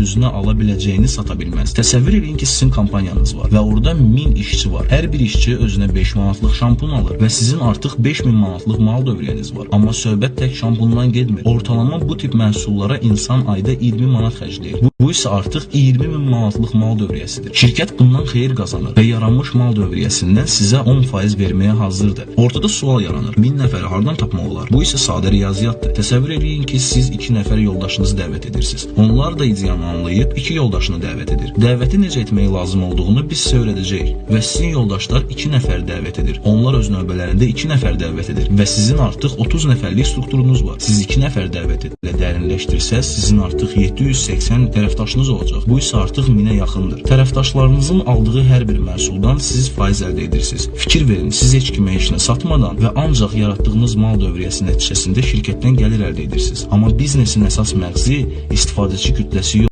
özünə ala biləcəyini sata bilməz. Təsəvvür edin ki, sizin kompaniyanız var və orada 1000 işçi var. Hər bir işçi özünə 5 manatlıq şampun alır və sizin artıq 5000 manatlıq mal dövriyyəniz var. Amma söhbət tək şampundan getmir. Ortalama bu tip məhsullara insan ayda 20 manat xərcləyir. Bu, bu isə artıq 20 min manatlıq mal dövriyyəsidir. Şirkət bundan xeyir qazanır və yaranmış mal dövriyyəsindən sizə 10% verməyə hazırdır. Ortada sual yaranır. 1000 nəfəri hardan tapmaq olar? Bu isə sadə riyaziyyatdır. Təsəvvür edin ki, siz 2 nəfər yoldaşınızı dəvət edirsiniz. Onlar da ideyanı anlayıb 2 yoldaşını dəvət edir. Dəvəti necə etmək lazım olduğunu biz sizə öyrədəcəyik və sizin yoldaşlar 2 nəfər dəvət edir. Onlar öz növbələrində 2 nəfər dəvət edir və sizin artıq 30 nəfərlik strukturunuz var. Siz 2 nəfər dəvət edilə dərinləşdirsəz, sizin artıq 780 tərəfdaşınız olacaq. Bu isə artıq 1000-ə yaxındır. Tərəfdaşlarınızın aldığı hər bir məhsuldan siz faiz əldə edirsiniz. Fikir verin, siz heç kimə heç nə satmadan və ancaq yaratdığınız mal dövriyyəsi nəticəsində şirkətdən gəlir əldə edirsiniz. Amma biznesin əsas məğzi istifadəçi kütləsi yox.